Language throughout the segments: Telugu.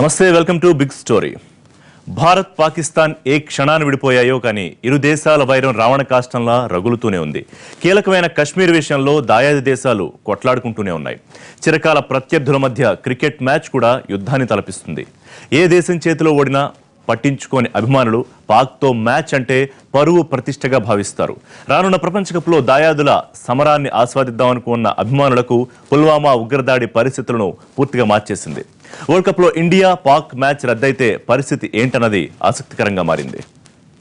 నమస్తే welcome to big story. Bharat Pakistan ఏ క్షణాన్ని విడిపోయాయో కానీ ఇరు దేశాల వైరం రావణ కాష్టంలా రగులుతూనే ఉంది. కీలకమైన కశ్మీర్ విషయంలో దాయాది దేశాలు కొట్లాడుకుంటూనే ఉన్నాయి. చిరకాల ప్రత్యర్థుల మధ్య క్రికెట్ మ్యాచ్ కూడా యుద్ధాన్ని తలపిస్తుంది. ఏ దేశం చేతిలో ఓడినా పట్టించుకోని అభిమానులు పాక్తో మ్యాచ్ అంటే పరువు ప్రతిష్టగా భావిస్తారు. రానున్న ప్రపంచ కప్లో దాయాదుల సమరాన్ని ఆస్వాదిద్దామనుకున్న అభిమానులకు పుల్వామా ఉగ్రదాడి పరిస్థితులను పూర్తిగా మార్చేసింది. వరల్డ్ కప్లో ఇండియా పాక్ మ్యాచ్ రద్దయితే పరిస్థితి ఏంటన్నది ఆసక్తికరంగా మారింది.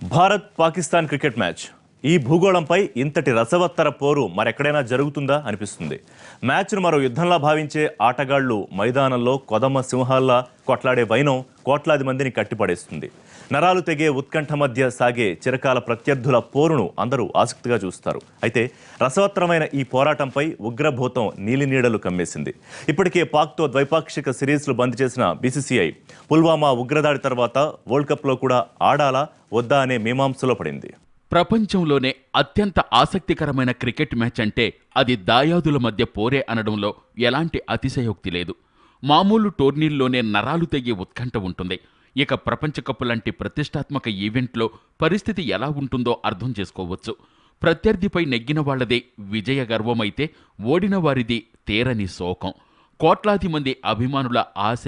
Bharat Pakistan cricket match. ఈ భూగోళంపై ఇంతటి రసవత్తర పోరు మరెక్కడైనా జరుగుతుందా అనిపిస్తుంది. మ్యాచ్ను మరో యుద్ధంలా భావించే ఆటగాళ్ళు మైదానంలో కొదమ సింహాల్లా కొట్లాడే వైనం కోట్లాది మందిని కట్టిపడేస్తుంది. నరాలు తెగే ఉత్కంఠ మధ్య సాగే చిరకాల ప్రత్యర్థుల పోరును అందరూ ఆసక్తిగా చూస్తారు. అయితే రసవత్తరమైన ఈ పోరాటంపై ఉగ్రభూతం నీలినీడలు కమ్మేసింది. ఇప్పటికే పాక్తో ద్వైపాక్షిక సిరీస్లు బంద్ చేసిన బీసీసీఐ పుల్వామా ఉగ్రదాడి తర్వాత వరల్డ్ కప్లో కూడా ఆడాలా వద్దా అనే మీమాంసలో పడింది. ప్రపంచంలోనే అత్యంత ఆసక్తికరమైన క్రికెట్ మ్యాచ్ అంటే అది దాయాదుల మధ్య పోరే అనడంలో ఎలాంటి అతిశయోక్తి లేదు. మామూలు టోర్నీల్లోనే నరాలు తెగే ఉత్కంఠ ఉంటుంది. ఇక ప్రపంచ కప్ లాంటి ప్రతిష్టాత్మక ఈవెంట్లో పరిస్థితి ఎలా ఉంటుందో అర్థం చేసుకోవచ్చు. ప్రత్యర్థిపై నెగ్గిన వాళ్ళదే విజయ గర్వమైతే ఓడిన వారిది తేరని శోకం. కోట్లాది మంది అభిమానుల ఆశ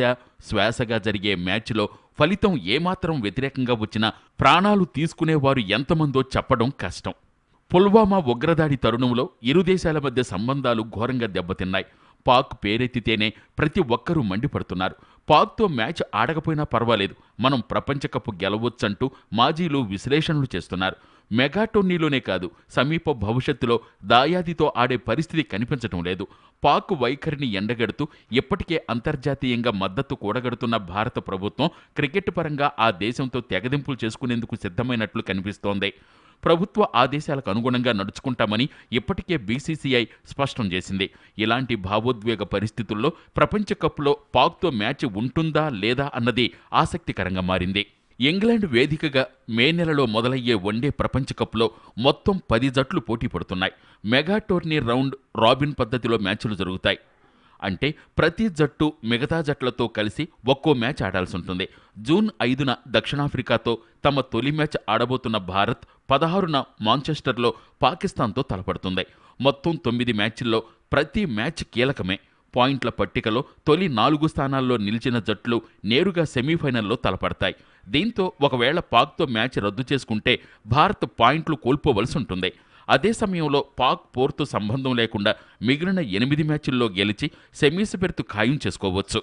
శ్వాసగా జరిగే మ్యాచ్లో ఫలితం ఏమాత్రం వ్యతిరేకంగా వచ్చినా ప్రాణాలు తీసుకునేవారు ఎంతమందో చెప్పడం కష్టం. పుల్వామా ఉగ్రదాడి తరుణంలో ఇరు దేశాల మధ్య సంబంధాలు ఘోరంగా దెబ్బతిన్నాయి. పాక్ పేరెత్తితేనే ప్రతి ఒక్కరూ మండిపడుతున్నారు. పాక్తో మ్యాచ్ ఆడకపోయినా పర్వాలేదు. మనం ప్రపంచ కప్ మాజీలు విశ్లేషణలు చేస్తున్నారు. మెగా టోర్నీలోనే కాదు సమీప భవిష్యత్తులో దాయాదితో ఆడే పరిస్థితి కనిపించటం లేదు. పాక్ వైఖరిని ఎండగడుతూ ఇప్పటికే అంతర్జాతీయంగా మద్దతు కూడగడుతున్న భారత ప్రభుత్వం క్రికెట్ పరంగా ఆ దేశంతో తెగదింపులు చేసుకునేందుకు సిద్ధమైనట్లు కనిపిస్తోంది. ప్రభుత్వ ఆదేశాలకు అనుగుణంగా నడుచుకుంటామని ఇప్పటికే బీసీసీఐ స్పష్టం చేసింది. ఇలాంటి భావోద్వేగ పరిస్థితుల్లో ప్రపంచ కప్లో పాక్తో మ్యాచ్ ఉంటుందా లేదా అన్నది ఆసక్తికరంగా మారింది. ఇంగ్లాండ్ వేదికగా మే నెలలో మొదలయ్యే వన్డే ప్రపంచ కప్లో మొత్తం పది జట్లు పోటీ పడుతున్నాయి. మెగా టోర్నీ రౌండ్ రాబిన్ పద్ధతిలో మ్యాచ్లు జరుగుతాయి. అంటే ప్రతి జట్టు మిగతా జట్లతో కలిసి ఒక్కో మ్యాచ్ ఆడాల్సి ఉంటుంది. జూన్ ఐదున దక్షిణాఫ్రికాతో తమ తొలి మ్యాచ్ ఆడబోతున్న భారత్ పదహారున మాంచెస్టర్లో పాకిస్తాన్తో తలపడుతుంది. మొత్తం తొమ్మిది మ్యాచ్ల్లో ప్రతి మ్యాచ్ కీలకమే. పాయింట్ల పట్టికలో తొలి నాలుగు స్థానాల్లో నిలిచిన జట్లు నేరుగా సెమీఫైనల్లో తలపడతాయి. దీంతో ఒకవేళ పాక్తో మ్యాచ్ రద్దు చేసుకుంటే భారత్ పాయింట్లు కోల్పోవలసి ఉంటుంది. అదే సమయంలో పాక్ పోర్తు సంబంధం లేకుండా మిగిలిన ఎనిమిది మ్యాచుల్లో గెలిచి సెమీస్ బెర్త్ ఖాయం చేసుకోవచ్చు.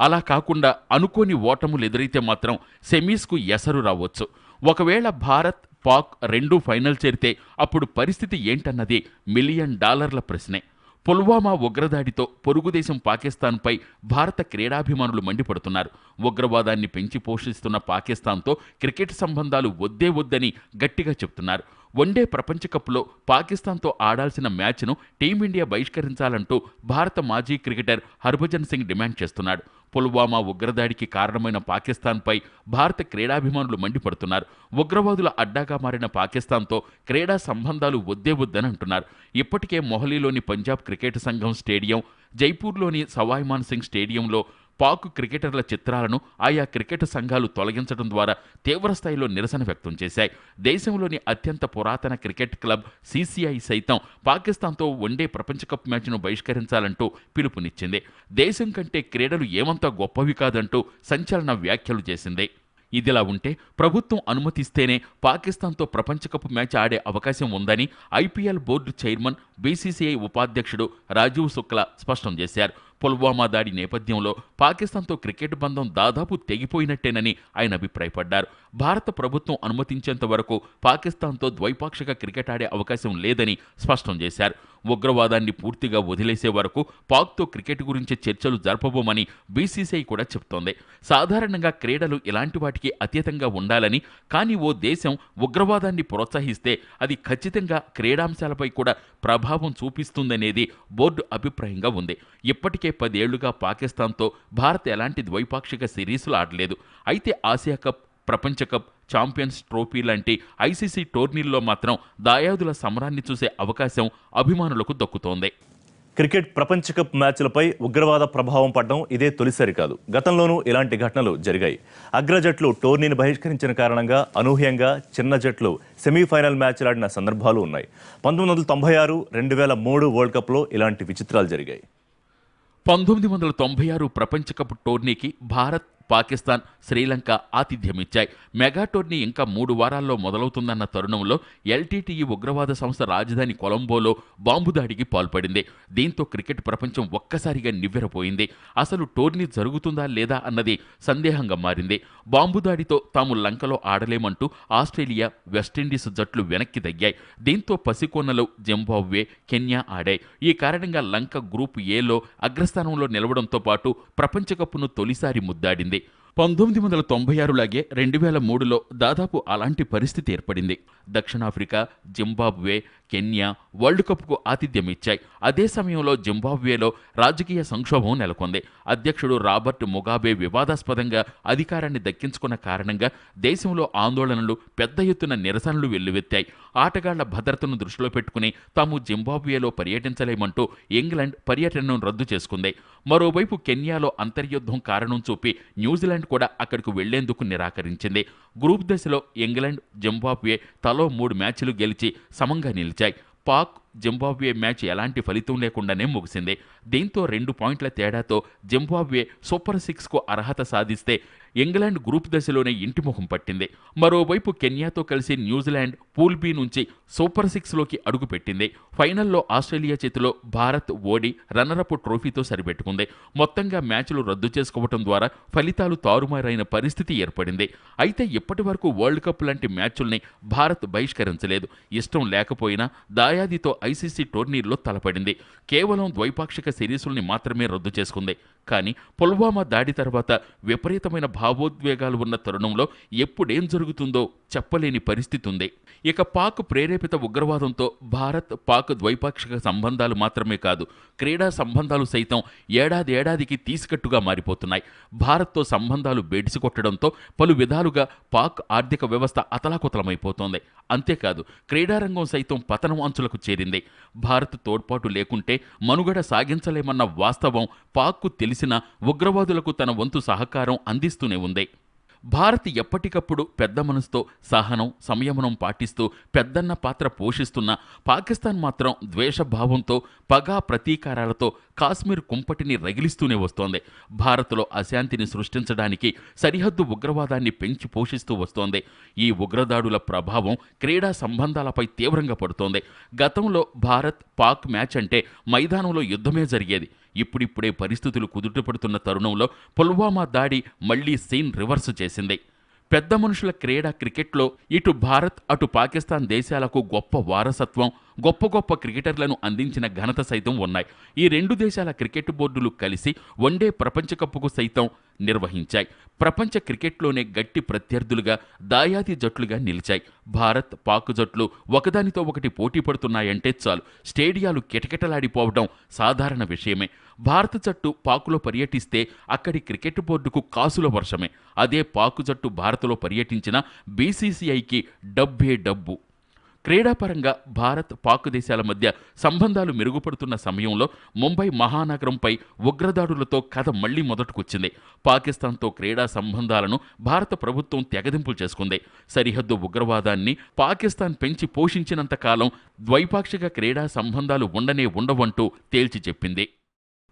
అలా కాకుండా అనుకోని ఓటములు ఎదురైతే మాత్రం సెమీస్కు ఎసరు రావచ్చు. ఒకవేళ భారత్ పాక్ రెండూ ఫైనల్ చేరితే అప్పుడు పరిస్థితి ఏంటన్నది మిలియన్ డాలర్ల ప్రశ్నే. పుల్వామా ఉగ్రదాడితో పొరుగుదేశం పాకిస్తాన్పై భారత క్రీడాభిమానులు మండిపడుతున్నారు. ఉగ్రవాదాన్ని పెంచి పోషిస్తున్న పాకిస్తాన్తో క్రికెట్ సంబంధాలు వద్దే వద్దని గట్టిగా చెప్తున్నారు. వన్డే ప్రపంచ కప్లో పాకిస్తాన్తో ఆడాల్సిన మ్యాచ్ను టీమిండియా బహిష్కరించాలంటూ భారత మాజీ క్రికెటర్ హర్భజన్ సింగ్ డిమాండ్ చేస్తున్నాడు. పుల్వామా ఉగ్రదాడికి కారణమైన పాకిస్తాన్పై భారత క్రీడాభిమానులు మండిపడుతున్నారు. ఉగ్రవాదుల అడ్డాగా మారిన పాకిస్తాన్తో క్రీడా సంబంధాలు వద్దే వద్దని అంటున్నారు. ఇప్పటికే మొహలీలోని పంజాబ్ క్రికెట్ సంఘం స్టేడియం జైపూర్లోని సవాయ్మాన్ సింగ్ స్టేడియంలో పాక్ క్రికెటర్ల చిత్రాలను ఆయా క్రికెట్ సంఘాలు తొలగించడం ద్వారా తీవ్రస్థాయిలో నిరసన వ్యక్తం చేశాయి. దేశంలోని అత్యంత పురాతన క్రికెట్ క్లబ్ సీసీఐ సైతం పాకిస్తాన్తో వన్డే ప్రపంచ కప్ మ్యాచ్ను బహిష్కరించాలంటూ పిలుపునిచ్చింది. దేశం కంటే క్రీడలు ఏమంతా గొప్పవి కాదంటూ సంచలన వ్యాఖ్యలు చేసింది. ఇదిలా ఉంటే ప్రభుత్వం అనుమతిస్తేనే పాకిస్తాన్తో ప్రపంచ కప్ మ్యాచ్ ఆడే అవకాశం ఉందని ఐపీఎల్ బోర్డు చైర్మన్ బీసీసీఐ ఉపాధ్యక్షుడు రాజీవ్ శుక్లా స్పష్టం చేశారు. పుల్వామా దాడి నేపథ్యంలో పాకిస్తాన్తో క్రికెట్ బంధం దాదాపు తెగిపోయినట్టేనని ఆయన అభిప్రాయపడ్డారు. భారత ప్రభుత్వం అనుమతించేంత వరకు పాకిస్తాన్తో ద్వైపాక్షిక క్రికెట్ ఆడే అవకాశం లేదని స్పష్టం చేశారు. ఉగ్రవాదాన్ని పూర్తిగా వదిలేసే వరకు పాక్తో క్రికెట్ గురించి చర్చలు జరపబోమని బీసీసీఐ కూడా చెబుతోంది. సాధారణంగా క్రీడలు ఇలాంటి వాటికి అతీతంగా ఉండాలని కానీ ఓ దేశం ఉగ్రవాదాన్ని ప్రోత్సహిస్తే అది ఖచ్చితంగా క్రీడాంశాలపై కూడా ప్రభావం చూపిస్తుందనేది బోర్డు అభిప్రాయంగా ఉంది. ఇప్పటికే పదేళ్ళుగా పాకిస్తాన్తో భారత్ ఎలాంటి ద్వైపాక్షిక సిరీస్లు ఆడలేదు. అయితే ఆసియా కప్ ప్రపంచ కప్ ఛాంపియన్స్ ట్రోఫీ లాంటి ఐసీసీ టోర్నీల్లో మాత్రం దాయాదుల సమరాన్ని చూసే అవకాశం అభిమానులకు దక్కుతోంది. క్రికెట్ ప్రపంచ కప్ మ్యాచ్లపై ఉగ్రవాద ప్రభావం పడడం ఇదే తొలిసారి కాదు. గతంలోనూ ఇలాంటి ఘటనలు జరిగాయి. అగ్ర జట్లు టోర్నీని బహిష్కరించిన కారణంగా అనూహ్యంగా చిన్న జట్లు సెమీఫైనల్ మ్యాచ్లు ఆడిన సందర్భాలు ఉన్నాయి. పంతొమ్మిది వందల తొంభై ఆరు రెండు వేల మూడు వరల్డ్ కప్లో ఇలాంటి విచిత్రాలు జరిగాయి. పంతొమ్మిది వందల తొంభై ఆరు ప్రపంచ కప్ టోర్నీకి భారత్ పాకిస్తాన్ శ్రీలంక ఆతిథ్యమిచ్చాయి. మెగా టోర్నీ ఇంకా మూడు వారాల్లో మొదలవుతుందన్న తరుణంలో ఎల్టీటీఈ ఉగ్రవాద సంస్థ రాజధాని కొలంబోలో బాంబు దాడికి పాల్పడింది. దీంతో క్రికెట్ ప్రపంచం ఒక్కసారిగా నివ్వెరపోయింది. అసలు టోర్నీ జరుగుతుందా లేదా అన్నది సందేహంగా మారింది. బాంబు దాడితో తాము లంకలో ఆడలేమంటూ ఆస్ట్రేలియా వెస్టిండీస్ జట్లు వెనక్కి తగ్గాయి. దీంతో పసికోనలో జింబాబ్వే కెన్యా ఆడాయి. ఈ కారణంగా లంక గ్రూప్ ఏలో అగ్రస్థానంలో నిలవడంతో పాటు ప్రపంచ కప్ను తొలిసారి ముద్దాడింది. పంతొమ్మిది వందల తొంభై ఆరులాగే రెండు వేల మూడులో దాదాపు అలాంటి పరిస్థితి ఏర్పడింది. దక్షిణాఫ్రికా జింబాబ్వే కెన్యా వరల్డ్ కప్కు ఆతిథ్యం ఇచ్చాయి. అదే సమయంలో జింబాబ్వేలో రాజకీయ సంక్షోభం నెలకొంది. అధ్యక్షుడు రాబర్ట్ ముగాబే వివాదాస్పదంగా అధికారాన్ని దక్కించుకున్న కారణంగా దేశంలో ఆందోళనలు పెద్ద ఎత్తున నిరసనలు వెల్లువెత్తాయి. ఆటగాళ్ళ భద్రతను దృష్టిలో పెట్టుకుని తాము జింబాబ్వేలో పర్యటించలేమంటూ ఇంగ్లాండ్ పర్యటనను రద్దు చేసుకుంది. మరోవైపు కెన్యాలో అంతర్యుద్ధం కారణం చూపి న్యూజిలాండ్ కూడా అక్కడికి వెళ్ళేందుకు నిరాకరించింది. గ్రూప్ దశలో ఇంగ్లాండ్ జింబాబ్వే తలో మూడు మ్యాచ్లు గెలిచి సమంగా నిలిచాయి. పాక్ జింబాబ్వే మ్యాచ్ ఎలాంటి ఫలితం లేకుండానే ముగిసింది. దీంతో రెండు పాయింట్ల తేడాతో జింబాబ్వే సూపర్ సిక్స్కు అర్హత సాధిస్తే ఇంగ్లాండ్ గ్రూప్ దశలోనే ఇంటి ముఖం పట్టింది. మరోవైపు కెన్యాతో కలిసి న్యూజిలాండ్ పూల్ బి నుంచి సూపర్ సిక్స్లోకి అడుగుపెట్టింది. ఫైనల్లో ఆస్ట్రేలియా చేతిలో భారత్ ఓడి రన్నరప్ ట్రోఫీతో సరిపెట్టుకుంది. మొత్తంగా మ్యాచ్లు రద్దు చేసుకోవటం ద్వారా ఫలితాలు తారుమారైన పరిస్థితి ఏర్పడింది. అయితే ఇప్పటి వరకు వరల్డ్ కప్ లాంటి మ్యాచ్ల్ని భారత్ బహిష్కరించలేదు. ఇష్టం లేకపోయినా దాయాదితో ఐసీసీ టోర్నీల్లో తలపడింది. కేవలం ద్వైపాక్షిక సిరీసుల్ని మాత్రమే రద్దు చేసుకుంది. కానీ పుల్వామా దాడి తర్వాత విపరీతమైన భావోద్వేగాలు ఉన్న తరుణంలో ఎప్పుడేం జరుగుతుందో చెప్పలేని పరిస్థితి ఉంది ఇక పాక్ ప్రేరేపిత ఉగ్రవాదంతో భారత్ పాక్ ద్వైపాక్షిక సంబంధాలు మాత్రమే కాదు క్రీడా సంబంధాలు సైతం ఏడాది ఏడాదికి తీసుకట్టుగా మారిపోతున్నాయి. భారత్తో సంబంధాలు బెడిసికొట్టడంతో పలు విధాలుగా పాక్ ఆర్థిక వ్యవస్థ అతలాకుతలమైపోతోంది. అంతేకాదు క్రీడారంగం సైతం పతనం అంచులకు చేరింది. భారత్ తోడ్పాటు లేకుంటే మనుగడ సాగించలేమన్న వాస్తవం పాక్కు తెలిసిన ఉగ్రవాదులకు తన వంతు సహకారం అందిస్తూనే ఉంది. భారత్ ఎప్పటికప్పుడు పెద్ద మనసుతో సహనం సంయమనం పాటిస్తూ పెద్దన్న పాత్ర పోషిస్తున్న పాకిస్తాన్ మాత్రం ద్వేషభావంతో పగా ప్రతీకారాలతో కాశ్మీర్ కుంపటిని రగిలిస్తూనే వస్తోంది. భారత్లో అశాంతిని సృష్టించడానికి సరిహద్దు ఉగ్రవాదాన్ని పెంచి పోషిస్తూ వస్తోంది. ఈ ఉగ్రదాడుల ప్రభావం క్రీడా సంబంధాలపై తీవ్రంగా పడుతోంది. గతంలో భారత్ పాక్ మ్యాచ్ అంటే మైదానంలో యుద్ధమే జరిగేది. ఇప్పుడిప్పుడే పరిస్థితులు కుదుటపడుతున్న తరుణంలో పుల్వామా దాడి మళ్ళీ సీన్ రివర్స్ చేసింది. పెద్ద మనుషుల క్రీడా క్రికెట్లో ఇటు భారత్ అటు పాకిస్తాన్ దేశాలకు గొప్ప వారసత్వం గొప్ప గొప్ప క్రికెటర్లను అందించిన ఘనత సైతం ఉన్నాయి. ఈ రెండు దేశాల క్రికెట్ బోర్డులు కలిసి వన్డే ప్రపంచ కప్పుకు సైతం నిర్వహించాయి. ప్రపంచ క్రికెట్లోనే గట్టి ప్రత్యర్థులుగా దాయాది జట్లుగా నిలిచాయి. భారత్ పాక్ జట్లు ఒకదానితో ఒకటి పోటీ పడుతున్నాయంటే చాలు. స్టేడియాలు కిటకిటలాడిపోవడం సాధారణ విషయమే. భారత జట్టు పాకులో పర్యటిస్తే అక్కడి క్రికెట్ బోర్డుకు కాసుల వర్షమే. అదే పాకు జట్టు భారత్లో పర్యటించిన బీసీసీఐకి డబ్బే డబ్బు. క్రీడాపరంగా భారత్ పాక్ దేశాల మధ్య సంబంధాలు మెరుగుపడుతున్న సమయంలో ముంబై మహానగరంపై ఉగ్రదాడులతో కథ మళ్ళీ మొదటికొచ్చింది. పాకిస్తాన్తో క్రీడా సంబంధాలను భారత ప్రభుత్వం తెగదింపులు చేసుకుంది. సరిహద్దు ఉగ్రవాదాన్ని పాకిస్తాన్ పెంచి పోషించినంత కాలం ద్వైపాక్షిక క్రీడా సంబంధాలు ఉండనే ఉండవంటూ తేల్చి చెప్పింది.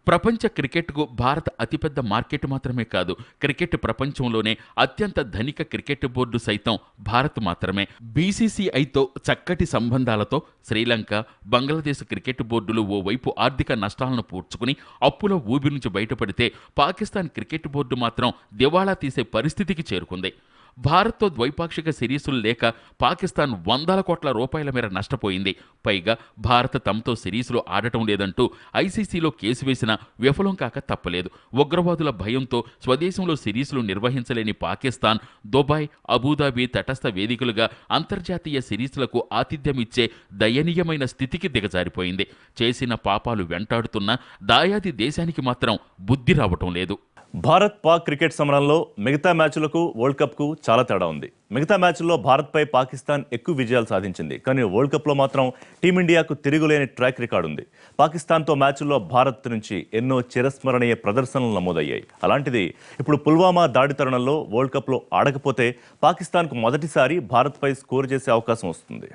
ప్రపంచ క్రికెట్కు భారత అతిపెద్ద మార్కెట్ మాత్రమే కాదు క్రికెట్ ప్రపంచంలోనే అత్యంత ధనిక క్రికెట్ బోర్డు సైతం భారత్ మాత్రమే. బీసీసీఐతో చక్కటి సంబంధాలతో శ్రీలంక బంగ్లాదేశ్ క్రికెట్ బోర్డులు ఓవైపు ఆర్థిక నష్టాలను పూడ్చుకుని అప్పుల ఊబి నుంచి బయటపడితే పాకిస్తాన్ క్రికెట్ బోర్డు మాత్రం దివాళా తీసే పరిస్థితికి చేరుకుంది. భారత్తో ద్వైపాక్షిక సిరీసులు లేక పాకిస్తాన్ వందల కోట్ల రూపాయల మేర నష్టపోయింది. పైగా భారత్ తమతో సిరీసులు ఆడటం లేదంటూ ఐసీసీలో కేసు వేసిన విఫలం కాక తప్పలేదు. ఉగ్రవాదుల భయంతో స్వదేశంలో సిరీసులు నిర్వహించలేని పాకిస్తాన్ దుబాయ్ అబుదాబి తటస్థ వేదికలుగా అంతర్జాతీయ సిరీసులకు ఆతిథ్యమిచ్చే దయనీయమైన స్థితికి దిగజారిపోయింది. చేసిన పాపాలు వెంటాడుతున్న దాయాది దేశానికి మాత్రం బుద్ధి రావటం లేదు. భారత్ పాక్ క్రికెట్ సమరంలో మిగతా మ్యాచ్లకు వరల్డ్ కప్కు చాలా తేడా ఉంది. మిగతా మ్యాచ్ల్లో భారత్పై పాకిస్తాన్ ఎక్కువ విజయాలు సాధించింది. కానీ వరల్డ్ కప్లో మాత్రం టీమిండియాకు తిరుగులేని ట్రాక్ రికార్డు ఉంది. పాకిస్తాన్తో మ్యాచ్ల్లో భారత్ నుంచి ఎన్నో చిరస్మరణీయ ప్రదర్శనలు నమోదయ్యాయి. అలాంటిది ఇప్పుడు పుల్వామా దాడి తరుణంలో వరల్డ్ కప్లో ఆడకపోతే పాకిస్తాన్కు మొదటిసారి భారత్పై స్కోర్ చేసే అవకాశం వస్తుంది.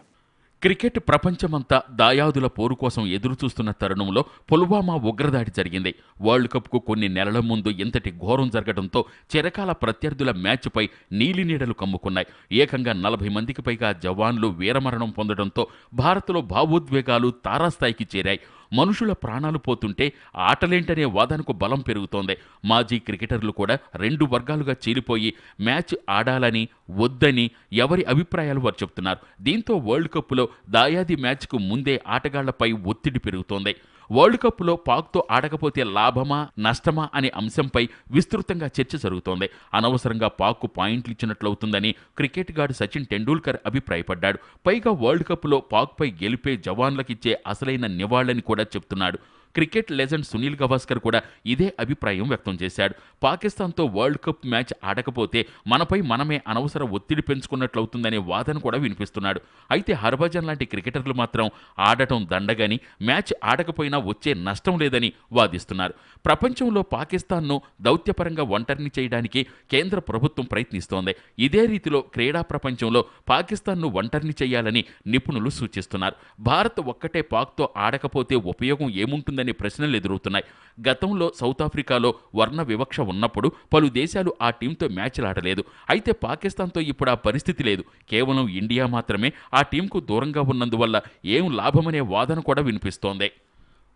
క్రికెట్ ప్రపంచమంతా దాయాదుల పోరు కోసం ఎదురుచూస్తున్న తరుణంలో పుల్వామా ఉగ్రదాడి జరిగింది. వరల్డ్ కప్కు కొన్ని నెలల ముందు ఇంతటి ఘోరం జరగడంతో చిరకాల ప్రత్యర్థుల మ్యాచ్పై నీలినీడలు కమ్ముకున్నాయి. ఏకంగా నలభై మందికి పైగా జవాన్లు వీరమరణం పొందడంతో భారత్లో భావోద్వేగాలు తారాస్థాయికి చేరాయి. మనుషుల ప్రాణాలు పోతుంటే ఆటలేంటనే వాదనకు బలం పెరుగుతోంది. మాజీ క్రికెటర్లు కూడా రెండు వర్గాలుగా చీలిపోయి మ్యాచ్ ఆడాలని వద్దని ఎవరి అభిప్రాయాలు వారు చెప్తున్నారు దీంతో వరల్డ్ కప్లో దాయాది మ్యాచ్కు ముందే ఆటగాళ్ళపై ఒత్తిడి పెరుగుతోంది. వరల్డ్ కప్లో పాక్తో ఆడకపోతే లాభమా నష్టమా అనే అంశంపై విస్తృతంగా చర్చ జరుగుతోంది. అనవసరంగా పాక్కు పాయింట్లు ఇచ్చినట్లవుతుందని క్రికెట్ గాడు సచిన్ టెండూల్కర్ అభిప్రాయపడ్డాడు. పైగా వరల్డ్ కప్లో పాక్పై గెలిపే జవాన్లకిచ్చే అసలైన నివాళని కూడా చెప్తున్నాడు. క్రికెట్ లెజెండ్ సునీల్ గవాస్కర్ కూడా ఇదే అభిప్రాయం వ్యక్తం చేశాడు. పాకిస్తాన్తో వరల్డ్ కప్ మ్యాచ్ ఆడకపోతే మనపై మనమే అనవసర ఒత్తిడి పెంచుకున్నట్లవుతుందనే వాదన కూడా వినిపిస్తున్నాడు. అయితే హర్భజన్ లాంటి క్రికెటర్లు మాత్రం ఆడటం దండగని మ్యాచ్ ఆడకపోయినా వచ్చే నష్టం లేదని వాదిస్తున్నారు. ప్రపంచంలో పాకిస్తాన్ను దౌత్యపరంగా ఒంటరిని చేయడానికి కేంద్ర ప్రభుత్వం ప్రయత్నిస్తోంది. ఇదే రీతిలో క్రీడా ప్రపంచంలో పాకిస్తాన్ను ఒంటరిని చేయాలని నిపుణులు సూచిస్తున్నారు. భారత్ ఒక్కటే పాక్తో ఆడకపోతే ఉపయోగం ఏముంటుంది? ఏముంటుందనే ప్రశ్నలు ఎదురవుతున్నాయి. గతంలో సౌత్ ఆఫ్రికాలో వర్ణ వివక్ష ఉన్నప్పుడు పలు దేశాలు ఆ టీంతో మ్యాచ్లు ఆడలేదు అయితే పాకిస్తాన్తో ఇప్పుడు ఆ పరిస్థితి లేదు. కేవలం ఇండియా మాత్రమే ఆ టీంకు దూరంగా ఉన్నందువల్ల ఏం లాభమనే వాదన కూడా వినిపిస్తోంది.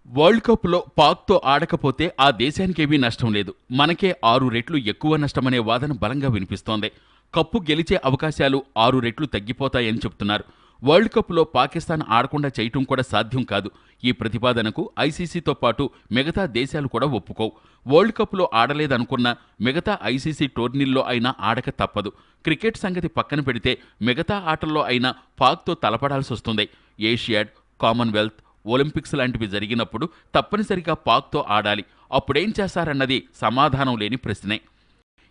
వరల్డ్ కప్లో పాక్తో ఆడకపోతే ఆ దేశానికేమీ నష్టం లేదు. మనకే ఆరు రెట్లు ఎక్కువ నష్టమనే వాదన బలంగా వినిపిస్తోంది. కప్పు గెలిచే అవకాశాలు ఆరు రెట్లు తగ్గిపోతాయని చెప్తున్నారు. వరల్డ్ కప్లో పాకిస్తాన్ ఆడకుండా చేయటం కూడా సాధ్యం కాదు. ఈ ప్రతిపాదనకు ఐసీసీతో పాటు మిగతా దేశాలు కూడా ఒప్పుకోవు. వరల్డ్ కప్లో ఆడలేదనుకున్న మిగతా ఐసీసీ టోర్నీల్లో అయినా ఆడక తప్పదు. క్రికెట్ సంగతి పక్కన పెడితే మిగతా ఆటల్లో అయినా పాక్తో తలపడాల్సి వస్తుంది. ఏషియాడ్ కామన్వెల్త్ ఒలింపిక్స్ లాంటివి జరిగినప్పుడు తప్పనిసరిగా పాక్తో ఆడాలి. అప్పుడేం చేస్తారన్నది సమాధానం లేని ప్రశ్నే.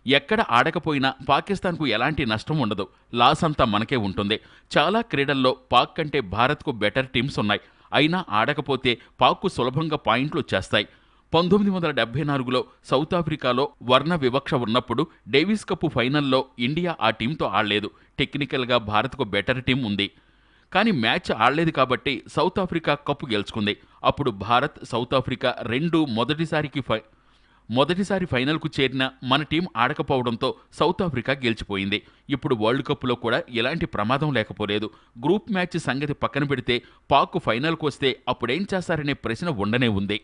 ఎక్కడ ఆడకపోయినా పాకిస్తాన్కు ఎలాంటి నష్టం ఉండదు. లాస్ అంతా మనకే ఉంటుంది. చాలా క్రీడల్లో పాక్ కంటే భారత్కు బెటర్ టీమ్స్ ఉన్నాయి. అయినా ఆడకపోతే పాక్కు సులభంగా పాయింట్లు వచ్చేస్తాయి. పంతొమ్మిది వందల డెబ్బై నాలుగులో సౌత్ ఆఫ్రికాలో వర్ణ వివక్ష ఉన్నప్పుడు డేవిస్ కప్ ఫైనల్లో ఇండియా ఆ టీంతో ఆడలేదు. టెక్నికల్గా భారత్కు బెటర్ టీం ఉంది. కానీ మ్యాచ్ ఆడలేదు కాబట్టి సౌత్ ఆఫ్రికా కప్పు గెలుచుకుంది. అప్పుడు భారత్ సౌత్ ఆఫ్రికా రెండు మొదటిసారికి ఫై మొదటిసారి ఫైనల్కు చేరిన మన టీం ఆడకపోవడంతో సౌత్ ఆఫ్రికా గెలిచిపోయింది. ఇప్పుడు వరల్డ్ కప్లో కూడా ఎలాంటి ప్రమాదం లేకపోలేదు. గ్రూప్ మ్యాచ్ సంగతి పక్కన పెడితే పాక్ ఫైనల్కు వస్తే అప్పుడేం చేస్తారనే ప్రశ్న ఉండనే ఉంది.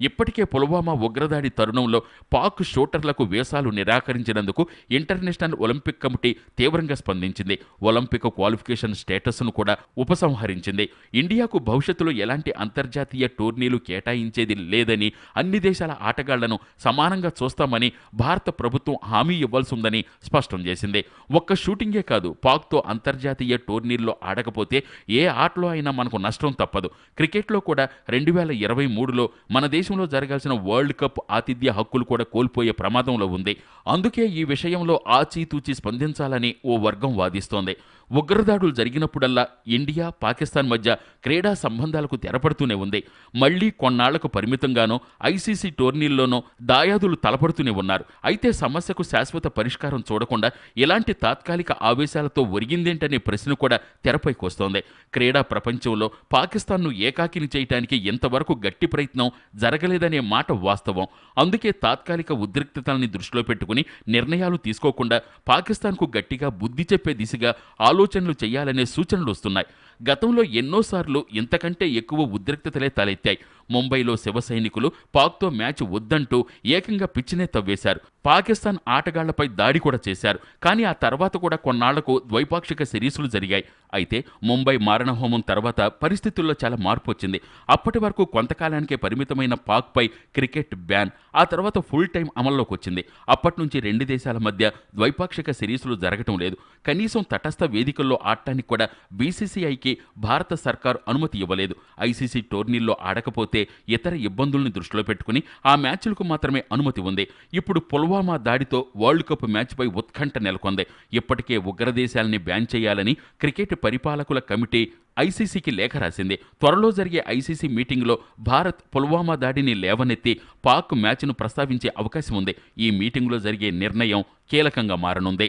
ఇప్పటికే పుల్వామా ఉగ్రదాడి తరుణంలో పాక్ షూటర్లకు వేసాలు నిరాకరించినందుకు ఇంటర్నేషనల్ ఒలింపిక్ కమిటీ తీవ్రంగా స్పందించింది. ఒలింపిక్ క్వాలిఫికేషన్ స్టేటస్ను కూడా ఉపసంహరించింది. ఇండియాకు భవిష్యత్తులో ఎలాంటి అంతర్జాతీయ టోర్నీలు కేటాయించేది లేదని అన్ని దేశాల ఆటగాళ్ళను సమానంగా చూస్తామని భారత ప్రభుత్వం హామీ ఇవ్వాల్సి ఉందని స్పష్టం చేసింది. ఒక్క షూటింగే కాదు పాక్తో అంతర్జాతీయ టోర్నీల్లో ఆడకపోతే ఏ ఆటలో అయినా మనకు నష్టం తప్పదు. క్రికెట్లో కూడా రెండు వేల ఇరవై మూడులో మన దేశంలో జరగాల్సిన వరల్డ్ కప్ ఆతిథ్య హక్కులు కూడా కోల్పోయే ప్రమాదంలో ఉంది. అందుకే ఈ విషయంలో ఆచితూచి స్పందించాలని ఓ వర్గం వాదిస్తోంది. ఉగ్రదాడులు జరిగినప్పుడల్లా ఇండియా పాకిస్తాన్ మధ్య క్రీడా సంబంధాలకు తెరపడుతూనే ఉంది. మళ్ళీ కొన్నాళ్ళకు పరిమితంగానో ఐసీసీ టోర్నీల్లోనో దాయాదులు తలపడుతూనే ఉన్నారు. అయితే సమస్యకు శాశ్వత పరిష్కారం చూడకుండా ఇలాంటి తాత్కాలిక ఆవేశాలతో ఒరిగిందేంటనే ప్రశ్న కూడా తెరపైకి వస్తోంది క్రీడా ప్రపంచంలో పాకిస్తాన్ను ఏకాకిని చేయటానికి ఇంతవరకు గట్టి ప్రయత్నం జరగలేదనే మాట వాస్తవం. అందుకే తాత్కాలిక ఉద్రిక్తతల్ని దృష్టిలో పెట్టుకుని నిర్ణయాలు తీసుకోకుండా పాకిస్తాన్కు గట్టిగా బుద్ధి చెప్పే దిశగా ఆలోచనలు చేయాలనే సూచనలు వస్తున్నాయి. గతంలో ఎన్నోసార్లు ఇంతకంటే ఎక్కువ ఉద్రిక్తతలే తలెత్తాయి. ముంబైలో శివ సైనికులు పాక్తో మ్యాచ్ వద్దంటూ ఏకంగా పిచ్చినే తవ్వేశారు. పాకిస్తాన్ ఆటగాళ్ళపై దాడి కూడా చేశారు. కానీ ఆ తర్వాత కూడా కొన్నాళ్ళకు ద్వైపాక్షిక సిరీసులు జరిగాయి. అయితే ముంబై మారణహోమం తర్వాత పరిస్థితుల్లో చాలా మార్పు వచ్చింది. అప్పటి వరకు కొంతకాలానికే పరిమితమైన పాక్పై క్రికెట్ బ్యాన్ ఆ తర్వాత ఫుల్ టైం అమల్లోకి వచ్చింది. అప్పటి నుంచి రెండు దేశాల మధ్య ద్వైపాక్షిక సిరీసులు జరగటం లేదు. కనీసం తటస్థ వేదికల్లో ఆడటానికి కూడా బీసీసీఐకి మ్యాచ్కి భారత సర్కార్ అనుమతి ఇవ్వలేదు. ఐసీసీ టోర్నీల్లో ఆడకపోతే ఇతర ఇబ్బందుల్ని దృష్టిలో పెట్టుకుని ఆ మ్యాచ్లకు మాత్రమే అనుమతి ఉంది. ఇప్పుడు పుల్వామా దాడితో వరల్డ్ కప్ మ్యాచ్పై ఉత్కంఠ నెలకొంది. ఇప్పటికే ఉగ్రదేశాలని బ్యాన్ చేయాలని క్రికెట్ పరిపాలకుల కమిటీ ఐసీసీకి లేఖ రాసింది. త్వరలో జరిగే ఐసీసీ మీటింగ్లో భారత్ పుల్వామా దాడిని లేవనెత్తి పాక్ మ్యాచ్ను ప్రస్తావించే అవకాశం ఉంది. ఈ మీటింగ్లో జరిగే నిర్ణయం కీలకంగా మారనుంది.